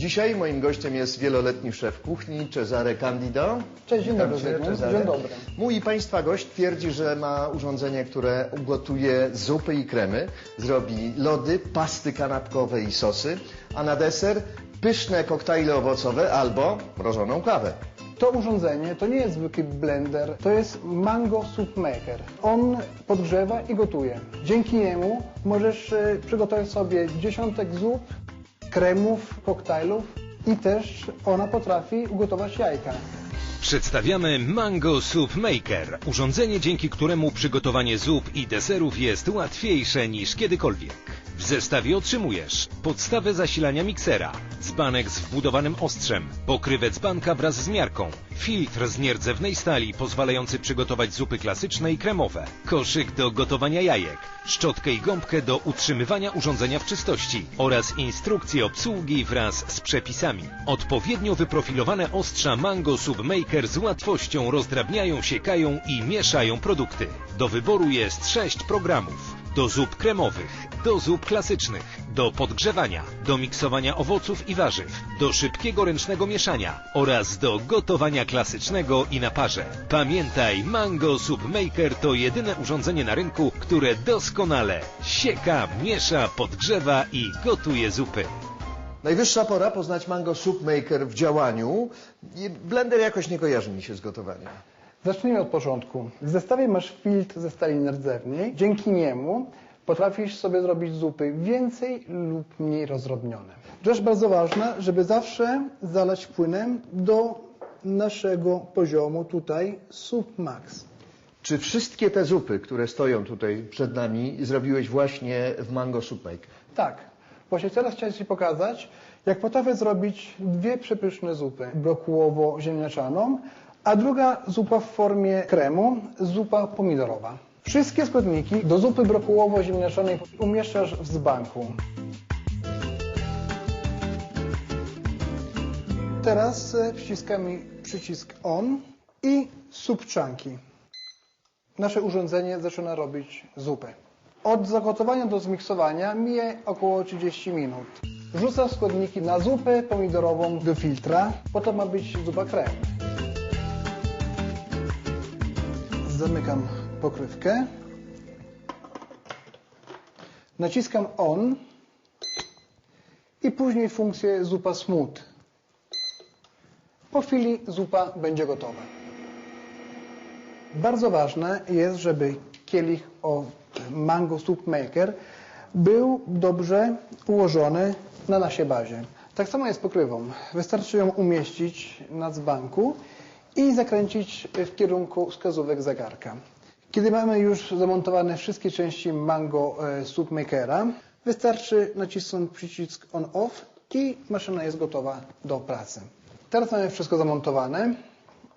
Dzisiaj moim gościem jest wieloletni szef kuchni Cezare Candido. Cześć, dzień dobry. Dzień dobry. Mój Państwa gość twierdzi, że ma urządzenie, które ugotuje zupy i kremy, zrobi lody, pasty kanapkowe i sosy, a na deser pyszne koktajle owocowe albo mrożoną kawę. To urządzenie to nie jest zwykły blender, to jest Mango Soup Maker. On podgrzewa i gotuje. Dzięki niemu możesz e, przygotować sobie dziesiątek zup, kremów, koktajlów i też ona potrafi ugotować jajka. Przedstawiamy Mango Soup Maker, urządzenie dzięki któremu przygotowanie zup i deserów jest łatwiejsze niż kiedykolwiek. W zestawie otrzymujesz podstawę zasilania miksera, dzbanek z wbudowanym ostrzem, pokrywę dzbanka wraz z miarką, filtr z nierdzewnej stali pozwalający przygotować zupy klasyczne i kremowe, koszyk do gotowania jajek, szczotkę i gąbkę do utrzymywania urządzenia w czystości oraz instrukcję obsługi wraz z przepisami. Odpowiednio wyprofilowane ostrza Mango Soup Maker z łatwością rozdrabniają, siekają i mieszają produkty. Do wyboru jest sześć programów. Do zup kremowych, do zup klasycznych, do podgrzewania, do miksowania owoców i warzyw, do szybkiego ręcznego mieszania oraz do gotowania klasycznego i na parze. Pamiętaj, Mango Soup Maker to jedyne urządzenie na rynku, które doskonale sieka, miesza, podgrzewa i gotuje zupy. Najwyższa pora poznać Mango Soup Maker w działaniu. Blender jakoś nie kojarzy mi się z gotowaniem. Zacznijmy od początku. W zestawie masz filtr ze stali nierdzewnej. Dzięki niemu potrafisz sobie zrobić zupy więcej lub mniej rozdrobnione. Rzecz bardzo ważna, żeby zawsze zalać płynem do naszego poziomu tutaj Soup Max. Czy wszystkie te zupy, które stoją tutaj przed nami, zrobiłeś właśnie w Mango Soup? Tak. Właśnie teraz chciałem Ci pokazać, jak potrafię zrobić dwie przepyszne zupy. Brokułowo-ziemniaczaną, a druga zupa w formie kremu, zupa pomidorowa. Wszystkie składniki do zupy brokułowo-ziemniaczanej umieszczasz w dzbanku. Teraz e, wciskamy przycisk ON i supczanki. Nasze urządzenie zaczyna robić zupę. Od zagotowania do zmiksowania mija około 30 minut. Wrzucam składniki na zupę pomidorową do filtra, po to ma być zupa krem. Zamykam pokrywkę. Naciskam ON i później funkcję zupa smooth. Po chwili zupa będzie gotowa. Bardzo ważne jest, żeby kielich o Mango Soup Maker był dobrze ułożony na naszej bazie. Tak samo jest pokrywą. Wystarczy ją umieścić na dzbanku i zakręcić w kierunku wskazówek zegarka. Kiedy mamy już zamontowane wszystkie części Mango e, Soup Makera, wystarczy nacisnąć przycisk on-off i maszyna jest gotowa do pracy. Teraz mamy wszystko zamontowane.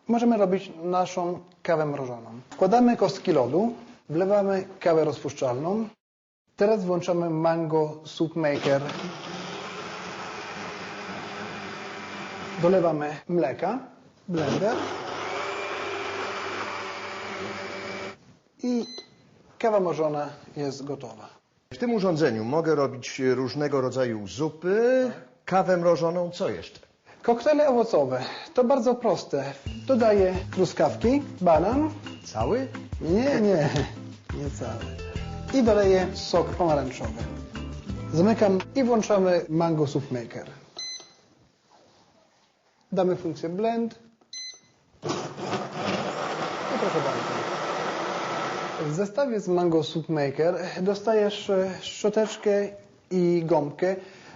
Możemy robić naszą kawę mrożoną. Wkładamy kostki lodu, wlewamy kawę rozpuszczalną. Teraz włączamy Mango Soup Maker. Dolewamy mleka, blender i kawa mrożona jest gotowa. W tym urządzeniu mogę robić różnego rodzaju zupy, kawę mrożoną, co jeszcze? Koktajle owocowe to bardzo proste. Dodaję truskawki, banan, Cały? Nie, nie, nie cały. I doleję sok pomarańczowy. Zamykam i włączamy Mango Soup Maker. Damy funkcję blend. Proszę bardzo. W zestawie z Mango Soup Maker dostajesz e, szczoteczkę i gąbkę,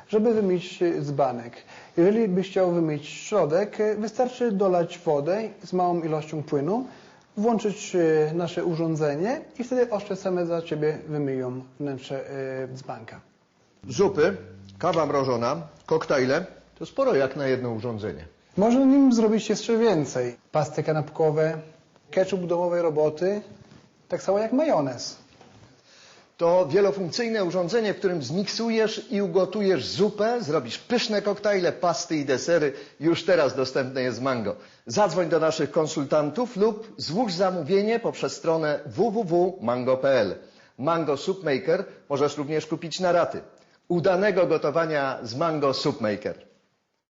żeby wymyć dzbanek. Jeżeli byś chciał wymyć środek, e, wystarczy dolać wodę z małą ilością płynu, włączyć e, nasze urządzenie i wtedy oszcze same za Ciebie wymyją wnętrze dzbanka. Zupy, kawa mrożona, koktajle. To sporo jak na jedno urządzenie. Można nim zrobić jeszcze więcej. Pasty kanapkowe, ketchup domowej roboty, tak samo jak majonez. To wielofunkcyjne urządzenie, w którym zmiksujesz i ugotujesz zupę, zrobisz pyszne koktajle, pasty i desery. Już teraz dostępne jest Mango. Zadzwoń do naszych konsultantów lub złóż zamówienie poprzez stronę www.mango.pl. Mango Soup Maker możesz również kupić na raty. Udanego gotowania z Mango Soup Maker.